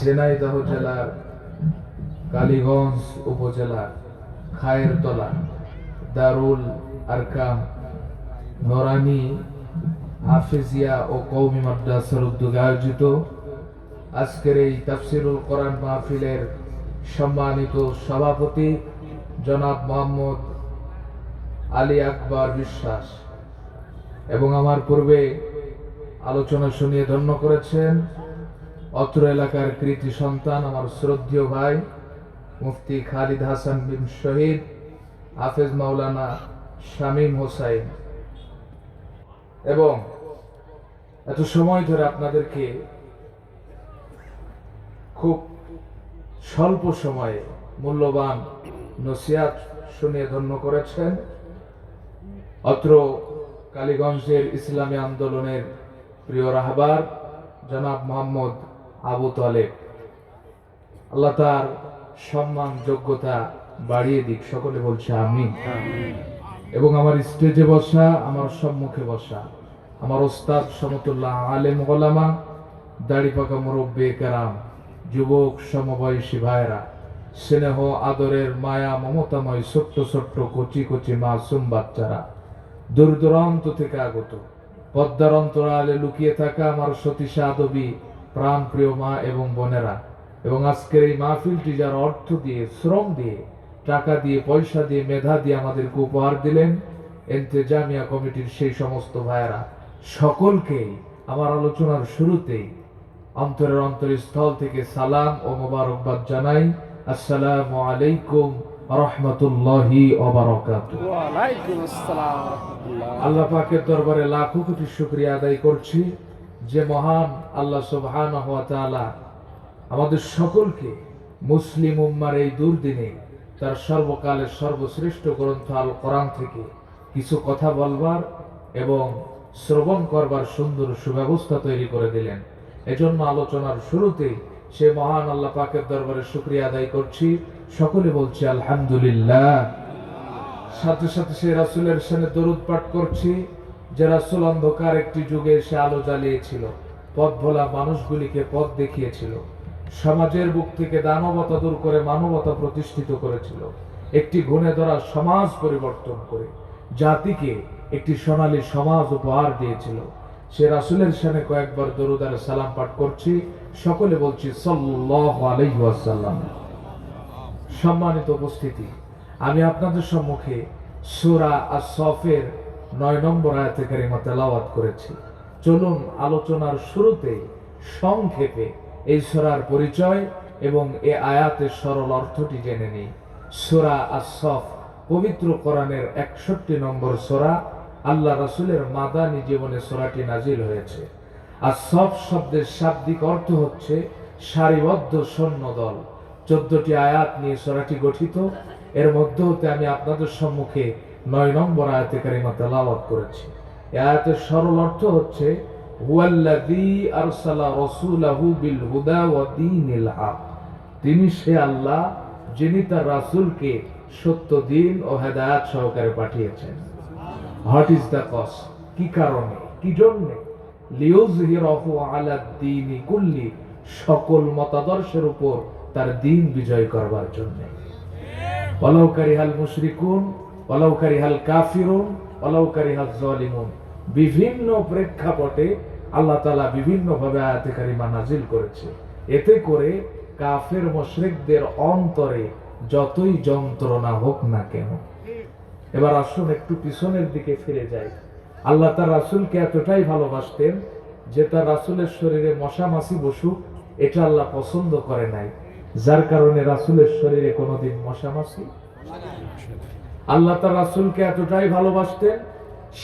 ঝিনাইদহ জেলার কালীগঞ্জ উপজেলা, খায়েরতলা, দারুল আরকাম, নরানি, হাফিজিয়া ও কৌমি মাদ্রাসার উদ্যোগে আয়োজিত আজকের এই তাফসিরুল কোরআন মাহফিলের সম্মানিত সভাপতি জনাব মোহাম্মদ আলী আকবর বিশ্বাস এবং আমার পূর্বে আলোচনা শুনিয়ে ধন্য করেছেন অত্র এলাকার কৃতি সন্তান, আমার শ্রদ্ধেয় ভাই, মুফতি খালিদ হাসান বিন শহীদ, হাফেজ মাওলানা শামীম হোসাইন। এবং এত সময় ধরে আপনাদেরকে খুব স্বল্প সময়ে মূল্যবান নসিয়াত শুনিয়ে ধন্য করেছেন। অত্র কালীগঞ্জের ইসলামী আন্দোলনের প্রিয় রাহবার, জনাব মোহাম্মদ আবু তালেব। আল্লাহ তার সম্মান যোগ্যতা বাড়িয়ে দিক সকলে বলছে আমি এবং আমার স্টেজে বসা আমার সম্মুখে বসা আমার ওস্তাদ সমতুল্লাহ আলেম ওলামা দাড়ি পাকা মুরব্বে কারাম যুবক সমবয়সী ভাইরা স্নেহ আদরের মায়া মমতাময় ছোট্ট ছোট্ট কচি কচি মাসুম বাচ্চারা দূর দূরান্ত থেকে আগত পদ্মার অন্তরালে লুকিয়ে থাকা আমার সতী সাধবী প্রাণ প্রিয় মা এবং বোনেরা এবং আজকের এই মাহফিলটি যার অর্থ দিয়ে শ্রম দিয়ে টাকা দিয়ে পয়সা দিয়ে মেধা দিয়ে আমাদেরকে উপহার দিলেন এন্তেজামিয়া কমিটির সেই সমস্ত ভাইয়েরা। সকলকে আমার আলোচনার শুরুতেই অন্তরের অন্তরস্থল থেকে সালাম ও মোবারকবাদ জানাই। আসসালামু আলাইকুম রহমতুল্লাহ আল্লাহ পাকের দরবারে লাখো কোটি শুক্রিয়া আদায় করছি। যে মহান আল্লাহ তাআলা আমাদের সকলকে মুসলিম উম্মার এই দুর্দিনে তার সর্বকালের সর্বশ্রেষ্ঠ গ্রন্থ আল কোরআন থেকে কিছু কথা বলবার এবং শ্রবণ করবার সুন্দর সুব্যবস্থা তৈরি করে দিলেন। এজন্য আলোচনার শুরুতেই সে মহান আল্লাহ পাকের দরবারে শুক্রিয়া আদায় করছি। সকলে বলছি, আলহামদুলিল্লাহ। সাথে সাথে সে রাসুলের সামনে দরুদ পাঠ করছি। যে রাসুল অন্ধকার একটি যুগে এসে আলো জ্বালিয়েছিল পথ ভোলা মানুষগুলিকে পথ দেখিয়েছিল, সমাজের বুক থেকে দানবতা দূর করে মানবতা প্রতিষ্ঠিত করেছিল। একটি গুণে ধরা সমাজ পরিবর্তন করে, জাতিকে একটি সোনালী সমাজ উপহার দিয়েছিল। সে রাসুলের সামনে কয়েকবার দরুদ আর সালাম পাঠ করছি, সকলে বলছি ওয়াসাল্লাম। সম্মানিত উপস্থিতি, আমি আপনাদের সম্মুখে সুরা আর সফের নয় নম্বর আয়াতে কারিমা তেলাওয়াত করেছি। চলুন আলোচনার শুরুতে সংক্ষেপে এই সুরার পরিচয় এবং এ আয়াতের সরল অর্থটি জেনে নিই। সুরা আর সফ পবিত্র কোরআনের একষট্টি নম্বর সোরা আল্লাহ রাসুলের মাদানী জীবনে সোরাটি নাজিল হয়েছে। আর সব শব্দের শাব্দিক অর্থ হচ্ছে সারিবদ্ধ সৈন্য দল। চোদ্দটি আয়াত নিয়ে সোরাটি গঠিত। এর মধ্যে হতে আমি আপনাদের সম্মুখে নয় নম্বর আয়াতে কারিমা তেলাওয়াত করেছি। এই আয়াতের সরল অর্থ হচ্ছে, হুয়াল্লাযী আরসালা রাসূলাহু বিল হুদা ওয়া দীনিল হক। তিনি সে আল্লাহ যিনি তার রাসূলকে সত্য দিন ও হেদায়েত সহকারে পাঠিয়েছেন। হোয়াট ইজ দ্য কজ কি কারণে? কি জন্যে? লিউজহিরাহু আলা দীনি কুল্লি, সকল মতাদর্শের উপর তার দিন বিজয় করবার জন্য। ওয়ালাউকারি হাল মুশরিকুন ওয়ালাউকারি হাল কাফিরুন ওয়ালাউকারি হাল জালিমুন। বিভিন্ন প্রেক্ষাপটে আল্লাহ তাআলা বিভিন্ন ভাবে আয়াতে কারিমা নাজিল করেছে। এতে করে কাফের মুশরিকদের অন্তরে যতই যন্ত্রণা হোক না কেন। এবার আসুন একটু পিছনের দিকে ফিরে যাই। আল্লাহ তার রাসূলকে এতটাই ভালোবাসতেন যে তার রাসূলের শরীরে মশা মাছি বসুক, এটা আল্লাহ পছন্দ করে নাই। যার কারণে রাসূলের শরীরে কোনোদিন মশা মাছি আল্লাহ তার রাসূলকে এতটাই ভালোবাসতেন,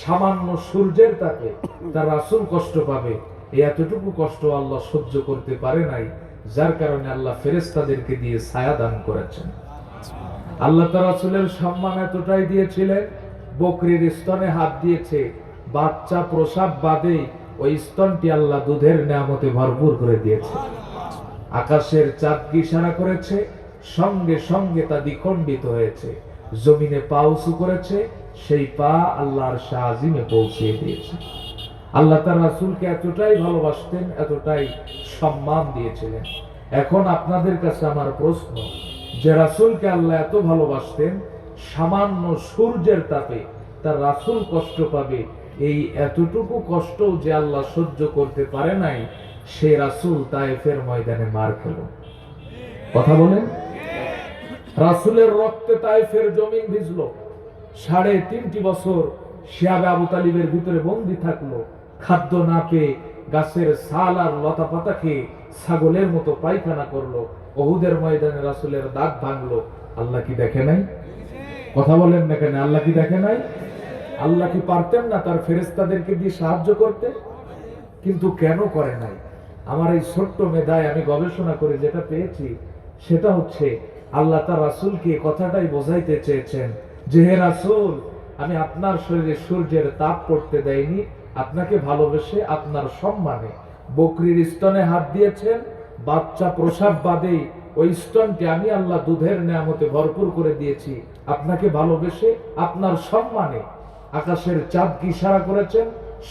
সামান্য সূর্যের তাকে তার রাসূল কষ্ট পাবে। এতটুকু কষ্ট আল্লাহ সহ্য করতে পারে নাই, যার কারণে আল্লাহ ফেরেশতাদেরকে দিয়ে ছায়া দান করেছেন। আল্লাহ তার রাসূলের সম্মান এতটাই দিয়েছিলেন, বকরির স্তনে হাত দিয়েছে, বাচ্চা প্রসাব বাদে ওই স্তনটি আল্লাহ দুধের নিয়ামতে ভরপুর করে দিয়েছে। আকাশের চাঁদ ইশারা করেছে? সঙ্গে সঙ্গে তা দ্বিখণ্ডিত হয়েছে। জমিনে পা উঁচু করেছে, সেই পা আল্লাহর শাহজিমে পৌঁছিয়ে দিয়েছে। আল্লাহ তার রাসূলকে এতটাই ভালোবাসতেন, এতটাই সম্মান দিয়েছিলেন। এখন আপনাদের কাছে আমার প্রশ্ন, যে রাসূলকে আল্লাহ এত ভালোবাসতেন, সামান্য সূর্যের তাপে তার রাসূল কষ্ট পাবে, এই এতটুকু কষ্ট যে আল্লাহ সহ্য করতে পারে নাই, সে রাসূল তায়েফের ময়দানে মার খেল। কথা বলেন। রাসূলের রক্তে তায়েফের জমিন ভিজলো। সাড়ে তিনটি বছর শিয়াবে আবু তালিবের ভিতরে বন্দি থাকল। খাদ্য না পেয়ে গাছের ছাল আর লতা পাতা খেয়ে ছাগলের মতো পায়খানা করল। ওহুদের ময়দানে রাসূলের দাঁত ভাঙলো। আল্লাহ কি দেখে নাই? কথা বলেন না কেন? আল্লাহ কি দেখে নাই? আল্লাহ কি পারতেন না তার ফেরেস্তাদেরকে দিয়ে সাহায্য করতে? কিন্তু কেন করে নাই? আমার এই ছোট্ট মেধায় আমি গবেষণা করে যেটা পেয়েছি, সেটা হচ্ছে আল্লাহ তার রাসূলকে কথাটাই বোঝাইতে চেয়েছেন যে, হে রাসূল, আমি আপনার শরীরে সূর্যের তাপ পড়তে দেয়নি। আপনাকে ভালোবেসে আপনার সম্মানে বকরির স্তনে হাত দিয়েছেন। বাচ্চা প্রসাব বাদেই ওই স্তনকে আমি আল্লাহ দুধের নেয়ামতে ভরপুর করে দিয়েছি। আপনাকে ভালোবেসে আপনার সম্মানে আকাশের চাঁদকে ইশারা করেছেন?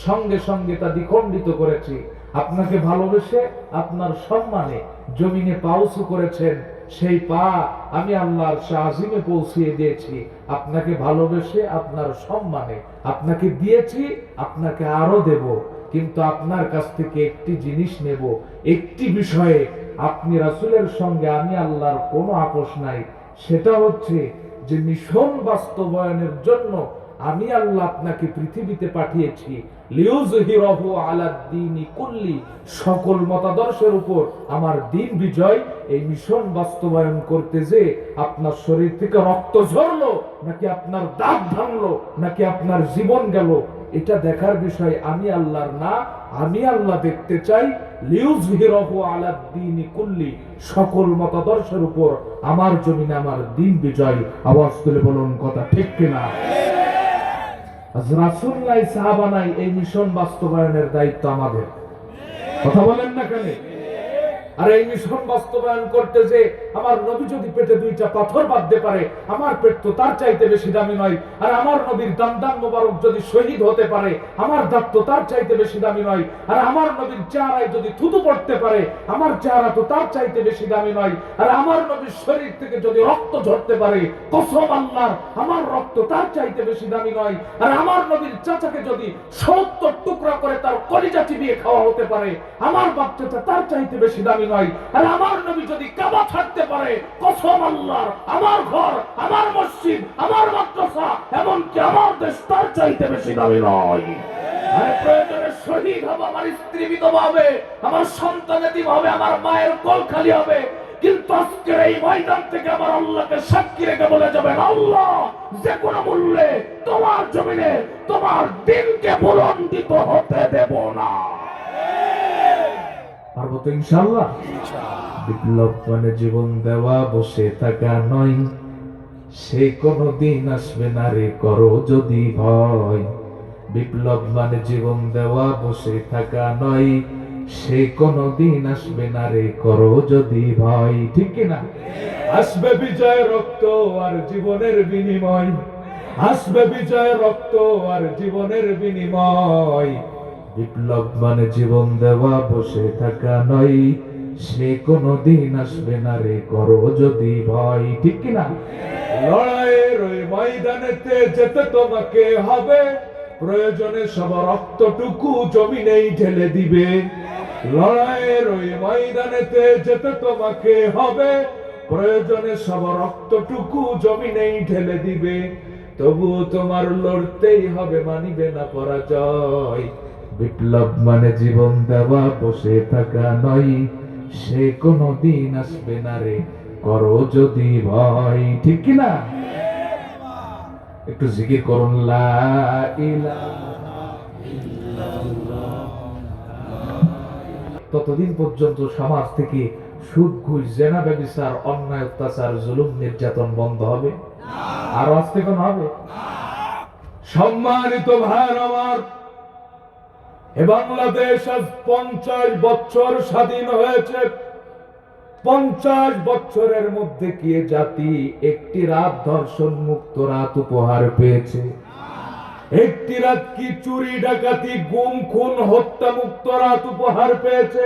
সঙ্গে সঙ্গে তা দ্বিখণ্ডিত করেছি। আপনাকে ভালোবেসে আপনার সম্মানে জমিনে পাউসু করেছেন। সেই পা আমি আল্লাহর শাহিমে পৌঁছিয়ে দিয়েছি। আপনাকে ভালোবেসে, আপনার সম্মানে। আপনাকে দিয়েছি, আপনাকে আরও দেব। কিন্তু আপনার কাছ থেকে একটি জিনিস নেব। একটি বিষয়ে আপনি রাসুলের সঙ্গে আমি আল্লাহর কোনো আপোষ নাই। সেটা হচ্ছে যে মিশন বাস্তবায়নের জন্য আমি আল্লাহ আপনাকে পৃথিবীতে পাঠিয়েছি। সকল মতাদর্শের উপর আমার দিন বিজয়। এই মিশন বাস্তবায়ন করতে যে আপনার শরীর থেকে রক্ত ঝরলো, নাকি আপনার দাঁত ভাঙলো, নাকি আপনার জীবন গেল, এটা দেখার বিষয় আমি আল্লাহর না। আমি আল্লাহ দেখতে চাই কুল্লি। সকল মতাদর্শের উপর আমার জমিনে আমার দিন বিজয়। আওয়াজ তুলে বলুন কথা ঠিক কিনা? রাসুল সাহাবানাই সাহাবা নাই এই মিশন বাস্তবায়নের দায়িত্ব আমাদের। কথা বলেন না কেন? আর এই মিশন বাস্তবায়ন করতে যে আমার নবী যদি পেটে দুইটা পাথর বাঁধতে পারে, আমার পেট তো তার চাইতে বেশি দামি নয়। আর আমার নবীর দাম দাম মোবারক যদি শহীদ হতে পারে, আমার দাঁত তো তার চাইতে বেশি দামি নয়। আর আমার নবীর চেহারায় যদি থুতু পড়তে পারে, আমার চেহারা তো তার চাইতে বেশি দামি নয়। আর আমার নবীর শরীর থেকে যদি রক্ত ঝরতে পারে, কসম আল্লাহর আমার রক্ত তার চাইতে বেশি দামি নয়। আর আমার নবীর চাচাকে যদি সত্তর টুকরা করে তার কলিজা চিবিয়ে খাওয়া হতে পারে, আমার বাচ্চাটা তার চাইতে বেশি দামি নয়। আর আমার নবী যদি কাবা ছাড়তে পারে, কসম আল্লাহর, আমার ঘর, আমার মসজিদ, আমার মাদ্রাসা, এমনকি আমার দেশ তার চাইতে বেশি দামি নয়। তোমার জমিনে তোমার দিনকে বুলন্দিত হতে দেব না। পারব তো ইনশাল্লাহ বিপ্লব মানে জীবন দেওয়া, বসে থাকা নয়। সে কোনো দিন আসবে না রে, করো যদি ভয়। বিপ্লব মানে জীবন দেওয়া, বসে থাকা নয়। সে কোনো দিন আসবে না রে, করো যদি ভয়। ঠিক কিনা আসবে বিজয় রক্ত আর জীবনের বিনিময়। আসবে বিজয় রক্ত আর জীবনের বিনিময়। বিপ্লব মানে জীবন দেওয়া, বসে থাকা নয়। সে কোনো দিন আসবে না রে, করো যদি ভয়। ঠিক কিনা? লড়াইয়ের ওই ময়দানেতে যেতে তোমাকে হবে। প্রয়োজনে সব রক্তটুকু জমিনেই ঢেলে দিবে। লড়াইয়ের ওই ময়দানেতে যেতে তোমাকে হবে। প্রয়োজনে সব রক্তটুকু জমিনেই ঢেলে দিবে। তবু তোমার লড়তেই হবে, মানিবে না পরাজয়। বিপ্লব মানে জীবন দেওয়া, বসে থাকা নয়। সে কোনো দিন আসবে না রে, করো যদি ভয়। ঠিক কি না? একটু জিকির করুন ততদিন পর্যন্ত সমাজ থেকে সুদ, ঘুষ, জেনা ব্যবসার অন্যায়, অত্যাচার, জুলুম, নির্যাতন বন্ধ হবে। আর আজ থেকে হবে? সম্মানিত ভাই, আমার বাংলাদেশ আজ পঞ্চাশ বছর স্বাধীন হয়েছে। পঞ্চাশ বছরের মধ্যে কি জাতি একটি রাত ধর্ষণ মুক্ত রাত উপহার পেয়েছে? একটি রাত কি চুরি ডাকাতি, গুম, খুন, হত্যা মুক্ত রাত উপহার পেয়েছে?